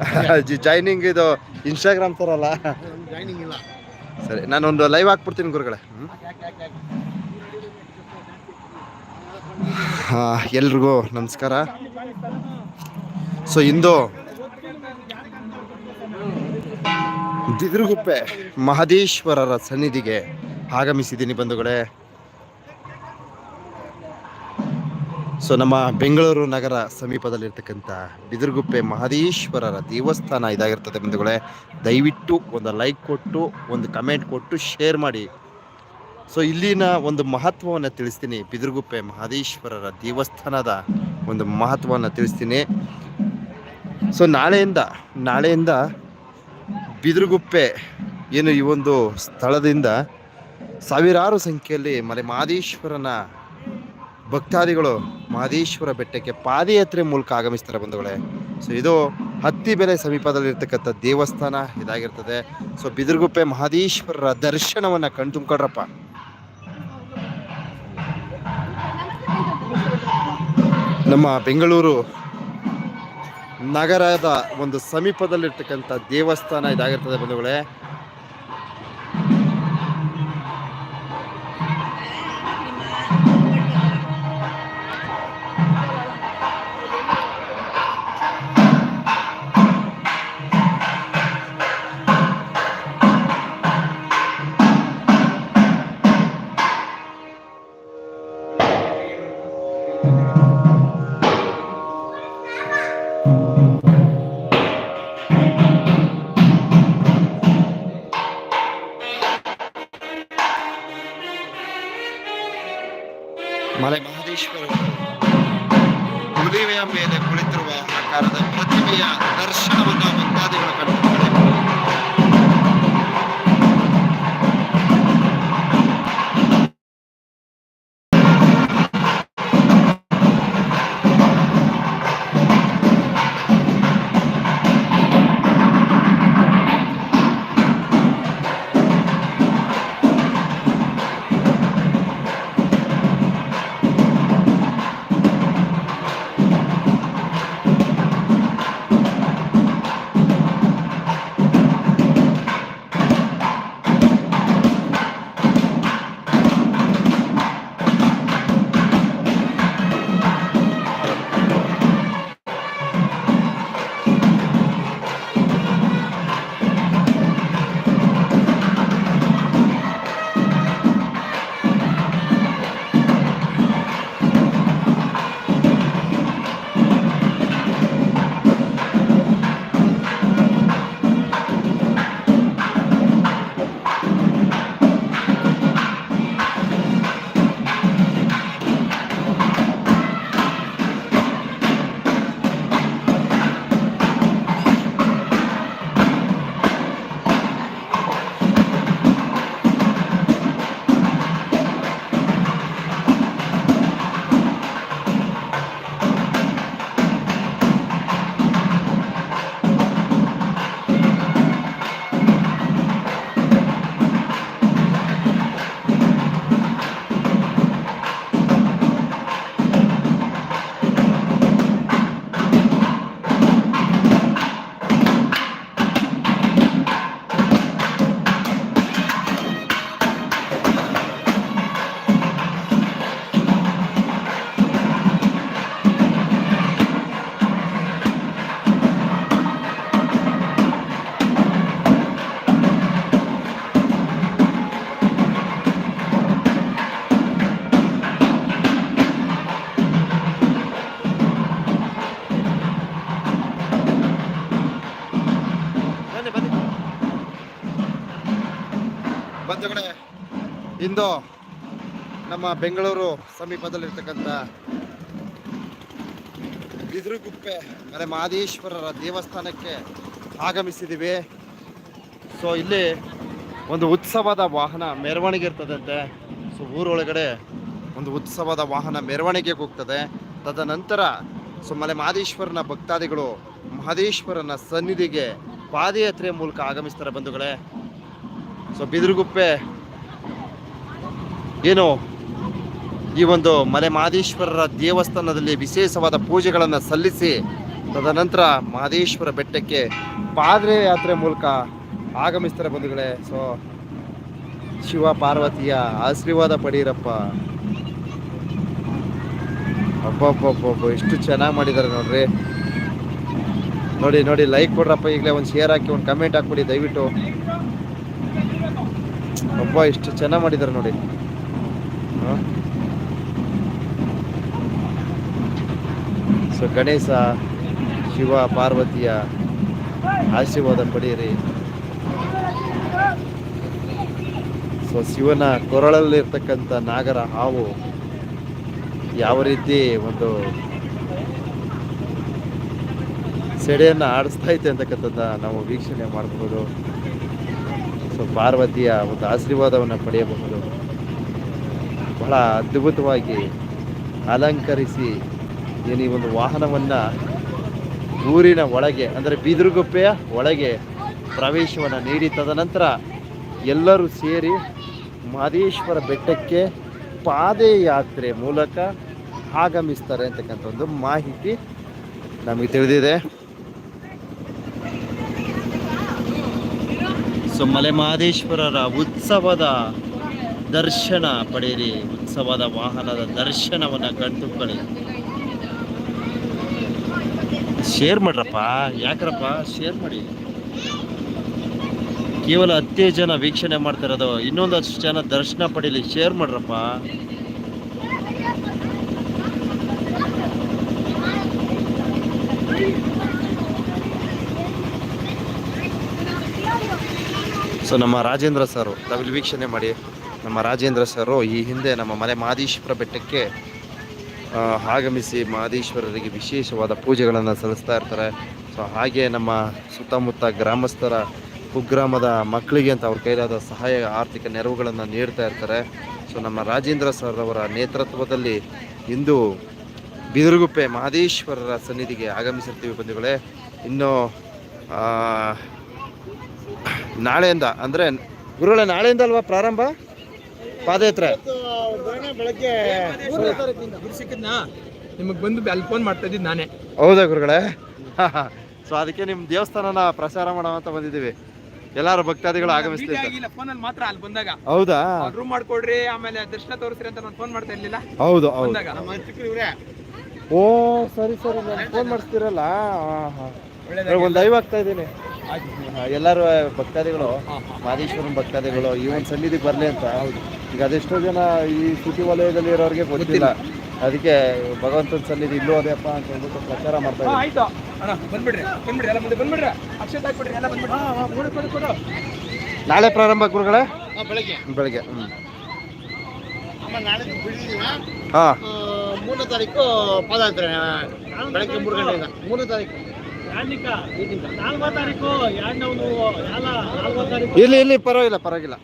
Joining ಇದು Instagram ಥರ ಅಲ್ಲ ಸರಿ, ನಾನೊಂದು ಲೈವ್ ಹಾಕ್ಬಿಡ್ತೀನಿ ಗುರುಗಳೇ. ಎಲ್ರಿಗೂ ನಮಸ್ಕಾರ. ಸೊ ಇಂದು ದಿದ್ರಗುಪ್ಪೆ ಮಹದೇಶ್ವರರ ಸನ್ನಿಧಿಗೆ ಆಗಮಿಸಿದ್ದೀನಿ ಬಂಧುಗಳೇ. ಸೊ ನಮ್ಮ ಬೆಂಗಳೂರು ನಗರ ಸಮೀಪದಲ್ಲಿರ್ತಕ್ಕಂಥ ಬಿದಿರುಗುಪ್ಪೆ ಮಹದೇಶ್ವರರ ದೇವಸ್ಥಾನ ಇದಾಗಿರ್ತದೆ ಬಂಧುಗಳೇ. ದಯವಿಟ್ಟು ಒಂದು ಲೈಕ್ ಕೊಟ್ಟು, ಒಂದು ಕಮೆಂಟ್ ಕೊಟ್ಟು ಶೇರ್ ಮಾಡಿ. ಸೊ ಇಲ್ಲಿನ ಒಂದು ಮಹತ್ವವನ್ನು ತಿಳಿಸ್ತೀನಿ. ಬಿದಿರುಗುಪ್ಪೆ ಮಹದೇಶ್ವರರ ದೇವಸ್ಥಾನದ ಒಂದು ಮಹತ್ವವನ್ನು ತಿಳಿಸ್ತೀನಿ. ಸೊ ನಾಳೆಯಿಂದ ನಾಳೆಯಿಂದ ಬಿದಿರುಗುಪ್ಪೆ ಏನು ಈ ಒಂದು ಸ್ಥಳದಿಂದ ಸಾವಿರಾರು ಸಂಖ್ಯೆಯಲ್ಲಿ ಮಲೆ ಮಹದೇಶ್ವರನ ಭಕ್ತಾದಿಗಳು ಮಹದೇಶ್ವರ ಬೆಟ್ಟಕ್ಕೆ ಪಾದಯಾತ್ರೆ ಮೂಲಕ ಆಗಮಿಸ್ತಾರೆ ಬಂಧುಗಳೇ. ಸೊ ಇದು ಹತ್ತಿ ಬೆಲೆ ಸಮೀಪದಲ್ಲಿರ್ತಕ್ಕಂಥ ದೇವಸ್ಥಾನ ಇದಾಗಿರ್ತದೆ. ಸೊ ಬಿದಿರುಗುಪ್ಪೆ ಮಹದೇಶ್ವರರ ದರ್ಶನವನ್ನು ಕಣ್ ತುಂಬ್ಕೊಡ್ರಪ್ಪ. ನಮ್ಮ ಬೆಂಗಳೂರು ನಗರದ ಒಂದು ಸಮೀಪದಲ್ಲಿರ್ತಕ್ಕಂಥ ದೇವಸ್ಥಾನ ಇದಾಗಿರ್ತದೆ ಬಂಧುಗಳೇ. ಮಲೆ ಮಹದೇಶ್ವರ ಹುಲಿವೆಯ ಮೇಲೆ ಕುಳಿತಿರುವ ಆಕಾರದ ಪ್ರತಿಮೆಯ ದರ್ಶನವನ್ನು ಮುಂತಾದಿಗಳು ಕಂಡುಕೊಂಡರೆ ಬಂಧುಗಳೇ, ಇಂದು ನಮ್ಮ ಬೆಂಗಳೂರು ಸಮೀಪದಲ್ಲಿರ್ತಕ್ಕಂಥ ಬಿದಿರುಗುಪ್ಪೆ ಮಲೆ ಮಹದೇಶ್ವರರ ದೇವಸ್ಥಾನಕ್ಕೆ ಆಗಮಿಸಿದ್ದೀವಿ ಸೊ ಇಲ್ಲಿ ಒಂದು ಉತ್ಸವದ ವಾಹನ ಮೆರವಣಿಗೆ ಇರ್ತದಂತೆ. ಸೊ ಊರೊಳಗಡೆ ಒಂದು ಉತ್ಸವದ ವಾಹನ ಮೆರವಣಿಗೆಗೆ ಹೋಗ್ತದೆ. ತದನಂತರ ಸೊ ಮಲೆ ಮಹದೇಶ್ವರನ ಭಕ್ತಾದಿಗಳು ಮಹದೇಶ್ವರನ ಸನ್ನಿಧಿಗೆ ಪಾದಯಾತ್ರೆ ಮೂಲಕ ಆಗಮಿಸ್ತಾರೆ ಬಂಧುಗಳೇ. ಸೊ ಬಿದಿರುಗುಪ್ಪೆ, ಏನು ಈ ಒಂದು ಮಲೆ ಮಹದೇಶ್ವರರ ದೇವಸ್ಥಾನದಲ್ಲಿ ವಿಶೇಷವಾದ ಪೂಜೆಗಳನ್ನು ಸಲ್ಲಿಸಿ, ತದನಂತರ ಮಹದೇಶ್ವರ ಬೆಟ್ಟಕ್ಕೆ ಪಾದಯಾತ್ರೆ ಮೂಲಕ ಆಗಮಿಸ್ತಾರೆ ಬಂಧುಗಳೇ. ಸೊ ಶಿವ ಪಾರ್ವತಿಯ ಆಶೀರ್ವಾದ ಪಡೀರಪ್ಪ ಅಬ್ಬಬ್ಬಬ್ಬಬ್ಬ, ಎಷ್ಟು ಚೆನ್ನಾಗಿ ಮಾಡಿದ್ದಾರೆ ನೋಡ್ರಿ. ನೋಡಿ ನೋಡಿ ಲೈಕ್ ಕೊಡ್ರಪ್ಪ, ಈಗಲೇ ಒಂದು ಶೇರ್ ಹಾಕಿ, ಒಂದು ಕಮೆಂಟ್ ಹಾಕ್ಬಿಡಿ, ದಯವಿಟ್ಟು. ಒಬ್ಬ ಇಷ್ಟು ಚೆನ್ನಾಗಿ ಮಾಡಿದ್ದಾರೆ ನೋಡಿ. ಸೊ ಗಣೇಶ, ಶಿವ, ಪಾರ್ವತಿಯ ಆಶೀರ್ವಾದ ಪಡೆಯಿರಿ. ಸೊ ಶಿವನ ಕೊರಳಲ್ಲಿರ್ತಕ್ಕಂಥ ನಾಗರ ಹಾವು ಯಾವ ರೀತಿ ಒಂದು ಸೆಡೆಯನ್ನು ಆಡಿಸ್ತಾ ಐತೆ ಅಂತಕ್ಕಂಥದ್ದು ನಾವು ವೀಕ್ಷಣೆ ಮಾಡಬಹುದು ಸೊ ಪಾರ್ವತಿಯ ಒಂದು ಆಶೀರ್ವಾದವನ್ನು ಪಡೆಯಬಹುದು. ಬಹಳ ಅದ್ಭುತವಾಗಿ ಅಲಂಕರಿಸಿ ಏನು ಒಂದು ವಾಹನವನ್ನು ಊರಿನ ಒಳಗೆ, ಅಂದರೆ ಬೀದರುಗುಪ್ಪೆಯ ಒಳಗೆ ಪ್ರವೇಶವನ್ನು ನೀಡಿ, ತದನಂತರ ಎಲ್ಲರೂ ಸೇರಿ ಮಾದೇಶ್ವರ ಬೆಟ್ಟಕ್ಕೆ ಪಾದಯಾತ್ರೆ ಮೂಲಕ ಆಗಮಿಸ್ತಾರೆ ಅಂತಕ್ಕಂಥ ಒಂದು ಮಾಹಿತಿ ನಮಗೆ ತಿಳಿದಿದೆ. ಸೊ ಮಲೆ ಮಹದೇಶ್ವರರ ಉತ್ಸವದ ದರ್ಶನ ಪಡೆಯಿರಿ. ಉತ್ಸವದ ವಾಹನದ ದರ್ಶನವನ್ನು ಕಂಡುಕೊಳ್ಳಿ. ಶೇರ್ ಮಾಡ್ರಪ್ಪ. ಯಾಕ್ರಪ್ಪ? ಶೇರ್ ಮಾಡಿ. ಕೇವಲ ಹತ್ತೇ ಜನ ವೀಕ್ಷಣೆ ಮಾಡ್ತಿರೋದು ಇನ್ನೊಂದಷ್ಟು ಜನ ದರ್ಶನ ಪಡೀಲಿ. ಶೇರ್ ಮಾಡ್ರಪ್ಪ. ಸೊ ನಮ್ಮ ರಾಜೇಂದ್ರ ಸರು ತಾವಿಲ್ಲಿ ವೀಕ್ಷಣೆ ಮಾಡಿ, ನಮ್ಮ ರಾಜೇಂದ್ರ ಸರು ಈ ಹಿಂದೆ ನಮ್ಮ ಮಲೆ ಮಾದೇಶ್ವರ ಬೆಟ್ಟಕ್ಕೆ ಆಗಮಿಸಿ ಮಹದೇಶ್ವರರಿಗೆ ವಿಶೇಷವಾದ ಪೂಜೆಗಳನ್ನು ಸಲ್ಲಿಸ್ತಾ ಇರ್ತಾರೆ. ಸೊ ಹಾಗೆ ನಮ್ಮ ಸುತ್ತಮುತ್ತ ಗ್ರಾಮಸ್ಥರ, ಕುಗ್ರಾಮದ ಮಕ್ಕಳಿಗೆ ಅಂತ ಅವ್ರ ಕೈಲಾದ ಸಹಾಯ, ಆರ್ಥಿಕ ನೆರವುಗಳನ್ನು ನೀಡ್ತಾ ಇರ್ತಾರೆ. ಸೊ ನಮ್ಮ ರಾಜೇಂದ್ರ ಸರ್ ಅವರ ನೇತೃತ್ವದಲ್ಲಿ ಇಂದು ಬಿದಿರುಗುಪ್ಪೆ ಮಹದೇಶ್ವರರ ಸನ್ನಿಧಿಗೆ ಆಗಮಿಸಿರ್ತೀವಿ ಬಂಧುಗಳೇ. ಇನ್ನು ನಾಳೆಯಿಂದ ಅಂದರೆ ಗುರುಗಳೇ ನಾಳೆಯಿಂದ ಅಲ್ವಾ ಪ್ರಾರಂಭ? ಪಾದಯಾತ್ರೆ. ಬೆಳಗ್ಗೆ ನಿಮಗೆ ಬಂದು ಅಲ್ಲಿ ಫೋನ್ ಮಾಡ್ತಾ ಇದ್ದೀನಿ ನಾನೇ ಹೌದಾ ಗುರುಗಳೇ ಸೊ ಅದಕ್ಕೆ ನಿಮ್ಮ ದೇವಸ್ಥಾನನ ಪ್ರಚಾರ ಮಾಡೋ ಅಂತ ಬಂದಿದ್ದೀವಿ. ಎಲ್ಲಾರು ಭಕ್ತಾದಿಗಳು ಆಗಮಿಸ್ತಿದ್ದಾರೆ ಫೋನಲ್ಲಿ ಮಾತ್ರ ಅಲ್ಲಿ ಬಂದಾಗ. ಹೌದಾ? ರೂಮ್ ಮಾಡ್ಕೊಡ್ರಿ ಆಮೇಲೆ ದರ್ಶನ ತೋರಿಸ್ರಿ ಅಂತ ನಾನು ಫೋನ್ ಮಾಡ್ತಾ ಇರ್ಲಿಲ್ಲ. ಹೌದು ಹೌದು. ಓ ಸರಿ ಸರಿ. ನಾನು ಫೋನ್ ಮಾಡಿಸ್ತೀರಲ್ಲ? ಒಂದು ದೈವ ಆಗ್ತಾ ಇದ್ದೀನಿ. ಎಲ್ಲರೂ ಭಕ್ತಾದಿಗಳು ಮಾದೇಶ್ವರನ ಭಕ್ತಾದಿಗಳು ಈ ಒಂದು ಸನ್ನಿಧಿಗೆ ಬರಲಿ ಅಂತ. ಈಗ ಅದೆಷ್ಟೋ ಜನ ಈ ಸಿಟಿ ವಲಯದಲ್ಲಿ ಇರೋರಿಗೆ ಗೊತ್ತಿಲ್ಲ. ಅದಕ್ಕೆ ಭಗವಂತನ ಸನ್ನಿಧಿ ಇಲ್ಲೂ ಅದೇಪ್ಪ ಅಂತ ಹೇಳ್ಬಿಟ್ಟು ಪ್ರಚಾರ ಮಾಡ್ತಾ ಇದ್ದಾರೆ ಇದ್ದೀನಿ ಆಯ್ತು. ಅಣ್ಣ ಬಂದ್ಬಿಡ್ರಿ ಬಂದ್ಬಿಡ್ರಿ ಎಲ್ಲ ಮುಂದೆ ಬಂದ್ಬಿಡ್ರಿ. ಅಕ್ಷತೆ ಹಾಕ್ಬಿಡ್ರಿ ಎಲ್ಲ ಬಂದ್ಬಿಡ್ರಿ. ಕೊಡು ಕೊಡು ಕೊಡು. ನಾಳೆ ಪ್ರಾರಂಭ ಗುರುಗಳೇ? ಬೆಳಗ್ಗೆ. ಬೆಳಗ್ಗೆ ಹ್ಞೂ ಆಮೇಲೆ ನಾಳೆ ಬಿಡಿದೀನ ಹಾಂ. ಮೂರನೇ ತಾರೀಕು ಪಾದಯಾತ್ರೆ ಬೆಳಗ್ಗೆ ಮೂರು ಗಂಟೆಯಿಂದ. ಮೂರನೇ ತಾರೀಕು. ಇಲ್ಲಿ ಇಲ್ಲಿ, ಪರವಾಗಿಲ್ಲ ಪರವಾಗಿಲ್ಲ.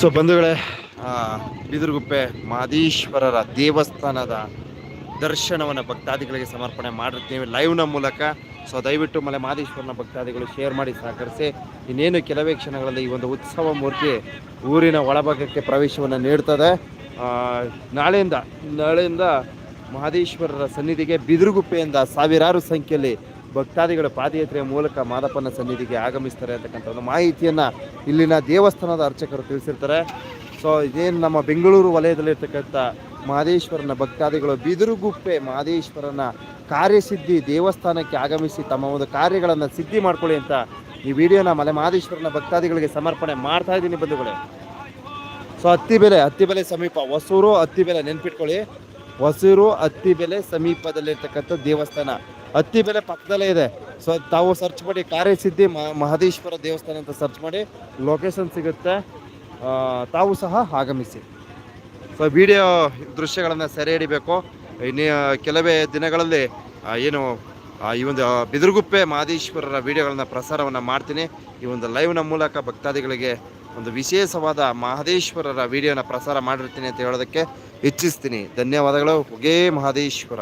ಸೊ ಬಂಧುಗಳೇ ಬಿದುರುಗುಪ್ಪೆ ಮಹದೇಶ್ವರರ ದೇವಸ್ಥಾನದ ದರ್ಶನವನ್ನು ಭಕ್ತಾದಿಗಳಿಗೆ ಸಮರ್ಪಣೆ ಮಾಡಿರ್ತೀವಿ ಲೈವ್ನ ಮೂಲಕ. ಸೊ ದಯವಿಟ್ಟು ಮಲೆ ಮಾದೇಶ್ವರನ ಭಕ್ತಾದಿಗಳು ಶೇರ್ ಮಾಡಿ ಸಹಕರಿಸಿ. ಇನ್ನೇನು ಕೆಲವೇ ಕ್ಷಣಗಳಲ್ಲಿ ಈ ಒಂದು ಉತ್ಸವ ಮೂರ್ತಿ ಊರಿನ ಒಳಭಾಗಕ್ಕೆ ಪ್ರವೇಶವನ್ನು ನೀಡ್ತದೆ. ನಾಳೆಯಿಂದ ನಾಳೆಯಿಂದ ಮಹದೇಶ್ವರರ ಸನ್ನಿಧಿಗೆ ಬಿದಿರುಗುಪ್ಪೆಯಿಂದ ಸಾವಿರಾರು ಸಂಖ್ಯೆಯಲ್ಲಿ ಭಕ್ತಾದಿಗಳು ಪಾದಯಾತ್ರೆಯ ಮೂಲಕ ಮಾದಪ್ಪನ ಸನ್ನಿಧಿಗೆ ಆಗಮಿಸ್ತಾರೆ ಅಂತಕ್ಕಂಥ ಒಂದು ಮಾಹಿತಿಯನ್ನು ಇಲ್ಲಿನ ದೇವಸ್ಥಾನದ ಅರ್ಚಕರು ತಿಳಿಸಿರ್ತಾರೆ. ಸೊ ಇದೇನು ನಮ್ಮ ಬೆಂಗಳೂರು ವಲಯದಲ್ಲಿರ್ತಕ್ಕಂಥ ಮಹದೇಶ್ವರನ ಭಕ್ತಾದಿಗಳು ಬಿದಿರುಗುಪ್ಪೆ ಮಹದೇಶ್ವರನ ಕಾರ್ಯಸಿದ್ಧಿ ದೇವಸ್ಥಾನಕ್ಕೆ ಆಗಮಿಸಿ ತಮ್ಮ ಒಂದು ಕಾರ್ಯಗಳನ್ನು ಸಿದ್ಧಿ ಮಾಡ್ಕೊಳ್ಳಿ ಅಂತ ಈ ವಿಡಿಯೋನ ಮಲೆ ಮಹದೇಶ್ವರನ ಭಕ್ತಾದಿಗಳಿಗೆ ಸಮರ್ಪಣೆ ಮಾಡ್ತಾ ಇದ್ದೀನಿ ಬಂಧುಗಳೇ. ಸೊ ಹತ್ತಿ ಬೆಲೆ ಸಮೀಪ, ಹೊಸೂರು ಹತ್ತಿಬೆಲೆ ನೆನ್ಪಿಟ್ಕೊಳ್ಳಿ. ಹೊಸೂರು ಹತ್ತಿಬೆಲೆ ಸಮೀಪದಲ್ಲಿರ್ತಕ್ಕಂಥ ದೇವಸ್ಥಾನ. ಹತ್ತಿ ಬೆಲೆ ಪಕ್ಕದಲ್ಲೇ ಇದೆ. ಸೊ ತಾವು ಸರ್ಚ್ ಮಾಡಿ ಕಾರ್ಯಸಿದ್ಧಿ ಮಹದೇಶ್ವರ ದೇವಸ್ಥಾನ ಅಂತ ಸರ್ಚ್ ಮಾಡಿ ಲೊಕೇಶನ್ ಸಿಗುತ್ತೆ. ತಾವು ಸಹ ಆಗಮಿಸಿ. ಸೊ ವಿಡಿಯೋ ದೃಶ್ಯಗಳನ್ನು ಸೆರೆ ಹಿಡಿಬೇಕು. ಇನ್ನು, ಕೆಲವೇ ದಿನಗಳಲ್ಲಿ ಏನು ಈ ಒಂದು ಬಿದಿರುಗುಪ್ಪೆ ಮಹದೇಶ್ವರರ ವಿಡಿಯೋಗಳನ್ನು ಪ್ರಸಾರವನ್ನು ಮಾಡ್ತೀನಿ. ಈ ಒಂದು ಲೈವ್ನ ಮೂಲಕ ಭಕ್ತಾದಿಗಳಿಗೆ ಒಂದು ವಿಶೇಷವಾದ ಮಹದೇಶ್ವರರ ವಿಡಿಯೋನ ಪ್ರಸಾರ ಮಾಡಿರ್ತೀನಿ ಅಂತ ಹೇಳೋದಕ್ಕೆ ಇಚ್ಛಿಸ್ತೀನಿ. ಧನ್ಯವಾದಗಳು. ಹೊಗೇ ಮಹದೇಶ್ವರ.